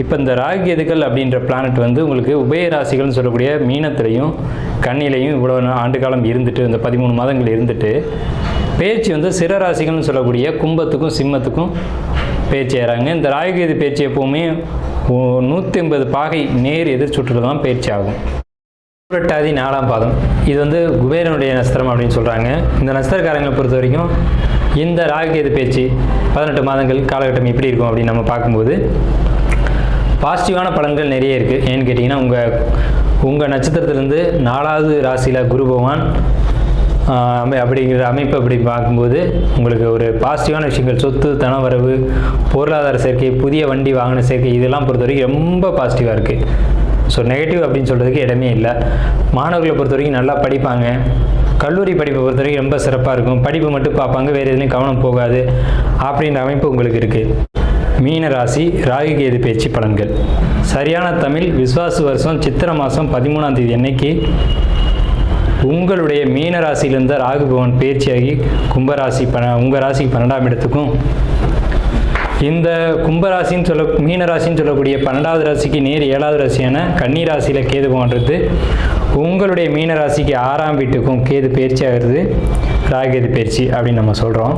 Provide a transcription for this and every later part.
இப்போ இந்த ராகு அப்படின்ற பிளானட் வந்து உங்களுக்கு உபய ராசிகள்னு சொல்லக்கூடிய மீனத்திலையும் கண்ணிலையும் இவ்வளோ ஆண்டு காலம் இருந்துட்டு இந்த பதிமூணு மாதங்கள் இருந்துட்டு பேச்சு வந்து சிற ராசிகள்னு சொல்லக்கூடிய கும்பத்துக்கும் சிம்மத்துக்கும் பேச்சு ஏறாங்க. இந்த ராகுகேது பேச்சு எப்போவுமே நூற்றி ஐம்பது பாகை நேர் எதிர் சுற்றுல தான் பேச்சு ஆகும். புரட்டாதி நாலாம் பாதம். இது வந்து குபேரனுடைய நஸ்திரம் அப்படின்னு சொல்கிறாங்க இந்த நஸ்திரக்காரங்களை பொறுத்த வரைக்கும் இந்த ராகுகேது பேச்சு பதினெட்டு மாதங்கள் காலகட்டம் எப்படி இருக்கும் அப்படின்னு நம்ம பார்க்கும்போது பாசிட்டிவான பலன்கள் நிறைய இருக்குது ஏன்னு கேட்டிங்கன்னா உங்கள் உங்கள் நட்சத்திரத்துலேருந்து நாலாவது ராசியில் குரு பகவான் அமை அப்படிங்கிற அமைப்பு அப்படி பார்க்கும்போது உங்களுக்கு ஒரு பாசிட்டிவான விஷயங்கள் சொத்து தனவரவு பொருளாதார சேர்க்கை புதிய வண்டி வாகன சேர்க்கை இதெல்லாம் பொறுத்த வரைக்கும் ரொம்ப பாசிட்டிவாக இருக்குது ஸோ நெகட்டிவ் அப்படின்னு சொல்கிறதுக்கு இடமே இல்லை. மாணவர்களை பொறுத்த வரைக்கும் நல்லா படிப்பாங்க. கல்லூரி படிப்பை பொறுத்த வரைக்கும் ரொம்ப சிறப்பாக இருக்கும். படிப்பு மட்டும் பார்ப்பாங்க வேறு எதுலையும் கவனம் போகாது. அப்படின்ற அமைப்பு உங்களுக்கு இருக்குது மீன ராசி ராகு கேது பேச்சு பலன்கள். சரியான தமிழ் விஸ்வாசு வருஷம் சித்திரை மாதம் பதிமூணாம் தேதி அன்னைக்கு உங்களுடைய மீன ராசியிலிருந்த ராகு பவன் பேச்சியாகி கும்பராசி ப உங்கள் ராசிக்கு பன்னெண்டாம் இடத்துக்கும். இந்த கும்பராசின்னு சொல்ல மீன ராசின்னு சொல்லக்கூடிய பன்னெண்டாவது ராசிக்கு நேர் ஏழாவது ராசியான கன்னி ராசியில் கேது போன்றது உங்களுடைய மீன ராசிக்கு ஆறாம் வீட்டுக்கும் கேது பயிற்சி ஆகிறது ராகேது பயிற்சி அப்படின்னு நம்ம சொல்கிறோம்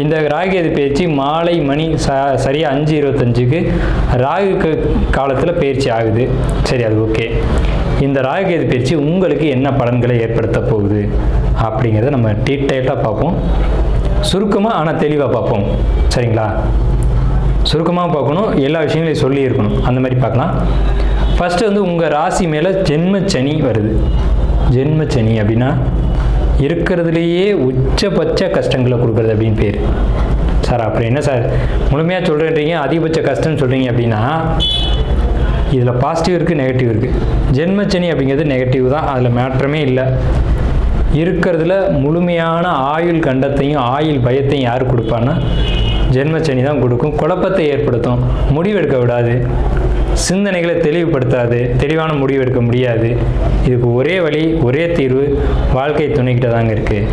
இந்த ராகுகேது பயிற்சி மாலை மணி ச சரியாக அஞ்சு இருபத்தஞ்சுக்கு ராகு காலத்தில் பயிற்சி ஆகுது. சரி அது ஓகே. இந்த ராகுகேது பயிற்சி உங்களுக்கு என்ன பலன்களை ஏற்படுத்த போகுது அப்படிங்கிறத நம்ம டீட்டெயிலாக பார்ப்போம். சுருக்கமாக ஆனால் தெளிவாக பார்ப்போம். சரிங்களா? சுருக்கமாக பார்க்கணும். எல்லா விஷயங்களையும் சொல்லியிருக்கணும். அந்த மாதிரி பார்க்கலாம். ஃபஸ்ட்டு வந்து உங்கள் ராசி மேலே ஜென்மச்சனி வருது. ஜென்மச்சனி அப்படின்னா இருக்கிறதுலையே உச்சபட்ச கஷ்டங்களை கொடுக்குறது அப்படின்னு பேர். சார் அப்புறம் என்ன சார்? முழுமையாக சொல்கிறீங்க அதிகபட்ச கஷ்டம்னு சொல்கிறீங்க அப்படின்னா இதில் பாசிட்டிவ் இருக்குது நெகட்டிவ் இருக்குது ஜென்மச்சனி அப்படிங்கிறது நெகட்டிவ் தான் அதில் மாற்றமே இல்லை. இருக்கிறதுல முழுமையான ஆயுள் கண்டத்தையும் ஆயுள் பயத்தையும் யார் கொடுப்பான்னா ஜென்மச்சனி தான் கொடுக்கும். குழப்பத்தை ஏற்படுத்தும். முடிவெடுக்க விடாது. சிந்தனைகளை தெளிவுபடுத்தாது. தெளிவான முடிவு எடுக்க முடியாது. இதுக்கு ஒரே வழி ஒரே தீர்வு வாழ்க்கை துணைக்கிட்ட தாங்க இருக்குது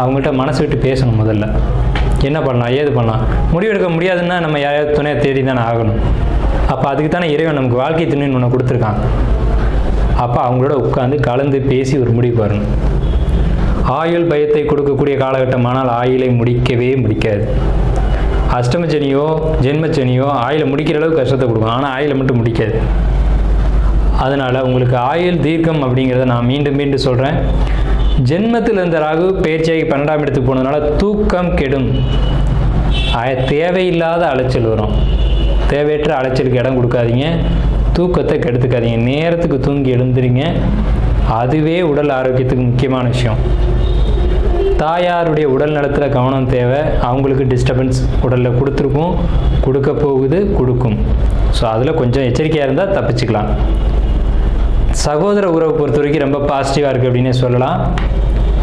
அவங்கள்ட்ட மனசு விட்டு பேசணும் முதல்ல. என்ன பண்ணலாம்? ஏது பண்ணலாம்? முடிவெடுக்க முடியாதுன்னா நம்ம யாரையாவது துணையை தேடி தானே ஆகணும். அப்போ அதுக்கு தானே இறைவன் நமக்கு வாழ்க்கை துணைன்னு ஒன்று கொடுத்துருக்கான். அப்போ அவங்களோட உட்காந்து கலந்து பேசி ஒரு முடிவு வரணும். ஆயுள் பயத்தை கொடுக்கக்கூடிய காலகட்டம் ஆனால் ஆயுளை முடிக்கவே முடிக்காது. அஷ்டமச்சனியோ ஜென்மச்சனியோ ஆயில் முடிக்கிற அளவுக்கு கஷ்டத்தை கொடுக்கும் ஆனால் ஆயில் மட்டும் முடிக்காது. அதனால் உங்களுக்கு ஆயுள் தீர்க்கம் அப்படிங்கிறத நான் மீண்டும் மீண்டும் சொல்கிறேன் ஜென்மத்தில் இருந்த ராகு பேச்சாகி பன்னெண்டாம் இடத்துக்கு போனதுனால தூக்கம் கெடும். ஆய- தேவையில்லாத அலைச்சல் வரும். தேவையற்ற அலைச்சலுக்கு இடம் கொடுக்காதீங்க. தூக்கத்தை கெடுத்துக்காதீங்க. நேரத்துக்கு தூங்கி எழுந்துருங்க. அதுவே உடல் ஆரோக்கியத்துக்கு முக்கியமான விஷயம். தாயாருடைய உடல் நலத்தில் கவனம் தேவை. அவங்களுக்கு டிஸ்டர்பன்ஸ் உடலில் கொடுத்துருக்கும். கொடுக்க போகுது கொடுக்கும். ஸோ அதில் கொஞ்சம் எச்சரிக்கையாக இருந்தால் தப்பிச்சுக்கலாம். சகோதர உறவை பொறுத்த வரைக்கும் ரொம்ப பாசிட்டிவாக இருக்குது அப்படின்னே சொல்லலாம்.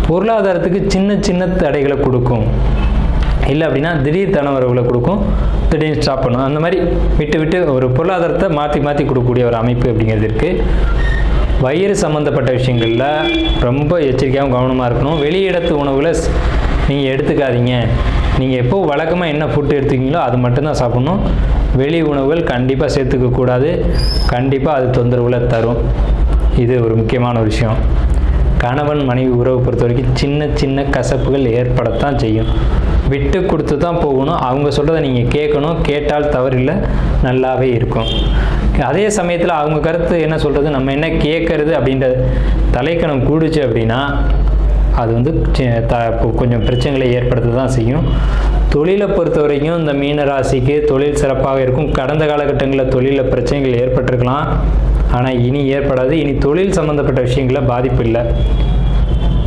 பொருளாதாரத்துக்கு சின்ன சின்ன தடைகளை கொடுக்கும். இல்லை அப்படின்னா திடீர் தனவரவுகளை கொடுக்கும். திடீர்னு ஸ்டாப் பண்ணும். அந்த மாதிரி விட்டு விட்டு ஒரு பொருளாதாரத்தை மாற்றி மாற்றி கொடுக்கக்கூடிய ஒரு அமைப்பு அப்படிங்கிறது இருக்குது வயிறு சம்மந்தப்பட்ட விஷயங்களில் ரொம்ப எச்சரிக்கையாகவும் கவனமாக இருக்கணும். வெளியிடத்து உணவுகளை நீங்கள் எடுத்துக்காதீங்க. நீங்கள் எப்போ வழக்கமாக என்ன ஃபுட்டு எடுத்துக்கிங்களோ அது மட்டும்தான் சாப்பிடணும். வெளி உணவுகள் கண்டிப்பாக சேர்த்துக்க கூடாது. கண்டிப்பாக அது தொந்தரவுகளை தரும். இது ஒரு முக்கியமான ஒரு விஷயம். கணவன் மனைவி உறவு பொறுத்த வரைக்கும் சின்ன சின்ன கசப்புகள் ஏற்படத்தான் செய்யும். விட்டு கொடுத்து தான் போகணும். அவங்க சொல்கிறத நீங்கள் கேட்கணும். கேட்டால் தவறில்லை. நல்லாவே இருக்கும். அதே சமயத்தில் அவங்க கருத்து என்ன சொல்கிறது நம்ம என்ன கேட்கறது அப்படின்ற தலைக்கணம் கூடுச்சு அப்படின்னா அது வந்து த- கொஞ்சம் பிரச்சனைகளை ஏற்படுத்த தான் செய்யும். தொழிலை பொறுத்த வரைக்கும் இந்த மீன ராசிக்கு தொழில் சிறப்பாக இருக்கும். கடந்த காலகட்டங்களில் தொழிலில் பிரச்சனைகள் ஏற்பட்டிருக்கலாம். ஆனால் இனி ஏற்படாது. இனி தொழில் சம்மந்தப்பட்ட விஷயங்களில் பாதிப்பு இல்லை.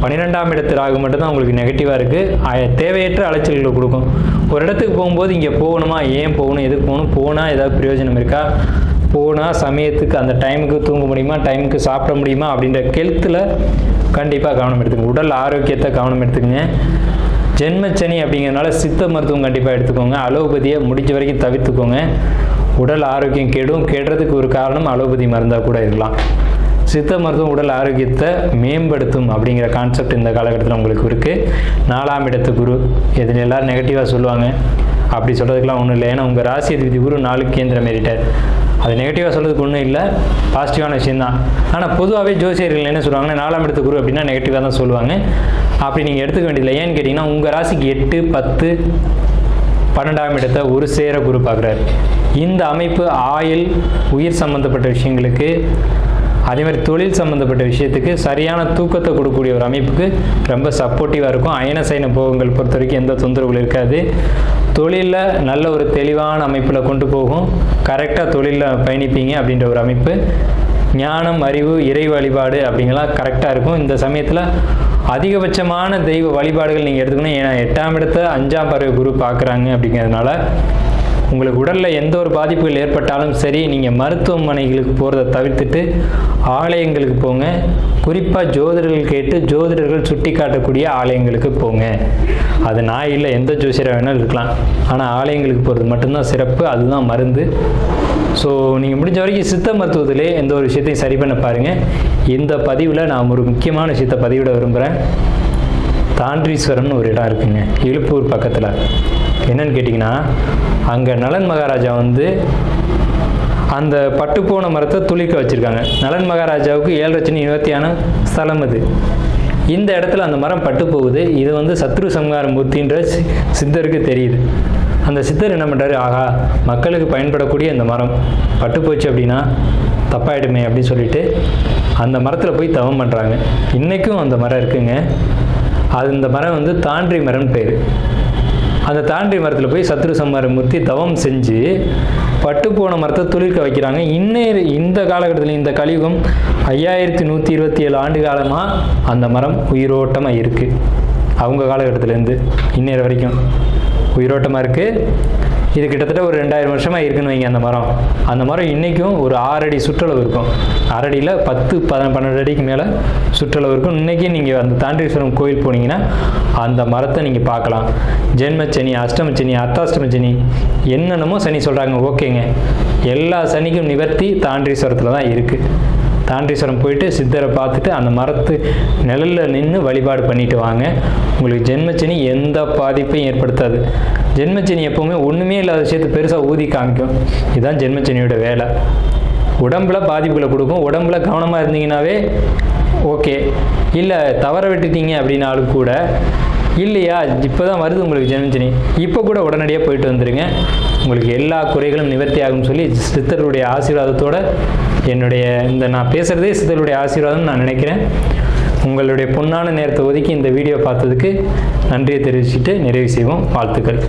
பன்னிரெண்டாம் இடத்து ராகு மட்டும்தான் உங்களுக்கு நெகட்டிவாக இருக்குது தேவையற்ற அலைச்சல்களை கொடுக்கும். ஒரு இடத்துக்கு போகும்போது இங்கே போகணுமா? ஏன் போகணும்? எதுக்கு போகணும்? போனால் ஏதாவது பிரயோஜனம் இருக்கா? போனால் சமயத்துக்கு அந்த டைமுக்கு தூங்க முடியுமா? டைமுக்கு சாப்பிட முடியுமா? அப்படின்ற கெல்த்தில் கண்டிப்பாக கவனம் எடுத்துக்கோங்க. உடல் ஆரோக்கியத்தை கவனம் எடுத்துக்கங்க. ஜென்மச்சனி அப்படிங்கிறதுனால சித்த மருத்துவம் கண்டிப்பாக எடுத்துக்கோங்க. அலோபதியை முடிஞ்ச வரைக்கும் தவிர்த்துக்கோங்க. உடல் ஆரோக்கியம் கெடும். கெடுறதுக்கு ஒரு காரணம் அலோபதி மருந்தாக கூட இருக்கலாம். சித்த மருத்துவம் உடல் ஆரோக்கியத்தை மேம்படுத்தும் அப்படிங்கிற கான்செப்ட் இந்த காலகட்டத்தில் உங்களுக்கு இருக்குது நாலாம் இடத்து குரு எதில் எல்லோரும் நெகட்டிவாக சொல்லுவாங்க. அப்படி சொல்கிறதுக்கெலாம் ஒன்றும் இல்லை. ஏன்னா உங்கள் ராசி அதிபதி குரு நாலு கேந்திர ஏறிட்டார். அது நெகட்டிவாக சொல்கிறதுக்கு ஒன்றும் இல்லை. பாசிட்டிவான விஷயம்தான் ஆனால் பொதுவாகவே ஜோசியர்கள் என்ன சொல்லுவாங்கன்னா நாலாம் இடத்து குரு அப்படின்னா நெகட்டிவாக தான் சொல்லுவாங்க. அப்படி நீங்கள் எடுத்துக்க வேண்டியதில்லை. ஏன்னு கேட்டிங்கன்னா உங்கள் ராசிக்கு எட்டு பத்து பன்னெண்டாம் இடத்தை ஒரு சேர குரு பார்க்குறாரு. இந்த அமைப்பு ஆயில் உயிர் சம்பந்தப்பட்ட விஷயங்களுக்கு அதே மாதிரி தொழில் சம்மந்தப்பட்ட விஷயத்துக்கு சரியான தூக்கத்தை கொடுக்கக்கூடிய ஒரு அமைப்புக்கு ரொம்ப சப்போர்ட்டிவாக இருக்கும். அயன சைன போகங்கள் பொறுத்த வரைக்கும் எந்த தொந்தரவுகள் இருக்காது. தொழிலில் நல்ல ஒரு தெளிவான அமைப்பில் கொண்டு போகும். கரெக்டாக தொழிலில் பயணிப்பீங்க அப்படின்ற ஒரு அமைப்பு. ஞானம் அறிவு இறை வழிபாடு அப்படிங்கலாம் கரெக்டாக இருக்கும். இந்த சமயத்தில் அதிகபட்சமான தெய்வ வழிபாடுகள் நீங்கள் எடுத்துக்கணும். ஏன்னா எட்டாம் இடத்த அஞ்சாம் பறவை குரு பார்க்குறாங்க அப்படிங்கிறதுனால உங்களுக்கு உடலில் எந்த ஒரு பாதிப்புகள் ஏற்பட்டாலும் சரி நீங்கள் மருத்துவமனைகளுக்கு போகிறத தவிர்த்துட்டு ஆலயங்களுக்கு போங்க. குறிப்பாக ஜோதிடர்கள் கேட்டு ஜோதிடர்கள் சுட்டி காட்டக்கூடிய ஆலயங்களுக்கு போங்க. அது நான் இல்லை எந்த ஜோசியராக வேணாலும் இருக்கலாம். ஆனால் ஆலயங்களுக்கு போகிறது மட்டும்தான் சிறப்பு அதுதான் மருந்து. ஸோ நீங்கள் முடிஞ்ச வரைக்கும் சித்த மருத்துவத்திலே எந்த ஒரு விஷயத்தையும் சரி பண்ண பாருங்கள் இந்த பதிவில் நான் ஒரு முக்கியமான விஷயத்தை பதிவிட விரும்புகிறேன் தாண்டீஸ்வரம்னு ஒரு இடம் இருக்குங்க. இழுப்பூர் பக்கத்தில். என்னன்னு கேட்டிங்கன்னா அங்கே நலன் மகாராஜா வந்து அந்த பட்டுப்போன மரத்தை துளிக்க வச்சுருக்காங்க. நலன் மகாராஜாவுக்கு ஏழு லட்சம் இருபத்தியான ஸ்தலம் அது. இந்த இடத்துல அந்த மரம் பட்டு போகுது. இது வந்து சத்ரு சம்ஹார மூர்த்தின்ற சி- சித்தருக்கு தெரியுது. அந்த சித்தர் என்ன பண்ணுறாரு ஆகா மக்களுக்கு பயன்படக்கூடிய இந்த மரம் பட்டு போச்சு அப்படின்னா தப்பாயிடுமே அப்படின்னு சொல்லிட்டு அந்த மரத்தில் போய் தவம் பண்ணுறாங்க இன்றைக்கும் அந்த மரம் இருக்குங்க. அது இந்த மரம் வந்து தாண்டி மரம்னு பேர். அந்த தாண்டி மரத்தில் போய் சத்ரு சம்ஹார மூர்த்தி தவம் செஞ்சு பட்டு போன மரத்தை துளிர்க்க வைக்கிறாங்க. இன்னேரு இந்த காலகட்டத்தில் இந்த கலியுகம் ஐயாயிரத்தி நூற்றி இருபத்தி ஏழு ஆண்டு காலமாக அந்த மரம் உயிரோட்டமாக இருக்குது அவங்க காலகட்டத்திலேருந்து இன்னேறு வரைக்கும் உயிரோட்டமாக இருக்குது இது கிட்டத்தட்ட ஒரு ரெண்டாயிரம் வருஷமாக இருக்குன்னு வைங்க அந்த மரம். அந்த மரம் இன்றைக்கும் ஒரு ஆறடி சுற்றளவு இருக்கும். அரடியில் பத்து பத பன்னெண்டு அடிக்கு மேலே சுற்றளவு இருக்கும். இன்றைக்கி நீங்கள் அந்த தாண்டீஸ்வரம் கோயில் போனீங்கன்னா அந்த மரத்தை நீங்கள் பார்க்கலாம். ஜென்மச்சனி அஷ்டமச்சனி அர்த்தாஷ்டமச்சனி என்னென்னமோ சனி சொல்கிறாங்க ஓகேங்க. எல்லா சனிக்கும் நிவர்த்தி தாண்டீஸ்வரத்தில் தான் இருக்குது தாண்டீஸ்வரம் போயிட்டு சித்தரை பார்த்துட்டு அந்த மரத்து நிழலில் நின்று வழிபாடு பண்ணிட்டு வாங்க. உங்களுக்கு ஜென்மச்சனி எந்த பாதிப்பையும் ஏற்படுத்தாது. ஜென்மச்சினி எப்பவுமே ஒன்றுமே இல்லாத விஷயத்தை பெருசாக ஊதி காமிக்கும். இதுதான் ஜென்மச்சனியோட வேலை. உடம்புல பாதிப்புகளை கொடுக்கும். உடம்புல கவனமாக இருந்தீங்கன்னாவே ஓகே. இல்லை தவற விட்டுட்டீங்க அப்படின்னாலும் கூட இல்லையா? இப்போ தான் வருது உங்களுக்கு ஜென்மச்சனி இப்போ கூட உடனடியாக போயிட்டு வந்துடுங்க உங்களுக்கு எல்லா குறைகளும் நிவர்த்தி ஆகும்னு சொல்லி சித்தருடைய ஆசீர்வாதத்தோட என்னுடைய இந்த நான் பேசுகிறதே சித்தருடைய ஆசீர்வாதம்னு நான் நினைக்கிறேன். உங்களுடைய பொன்னான நேரத்தை ஒதுக்கி இந்த வீடியோ பார்த்ததுக்கு நன்றியை தெரிவிச்சுட்டு நிறைவு செய்வோம். வாழ்த்துக்கள்.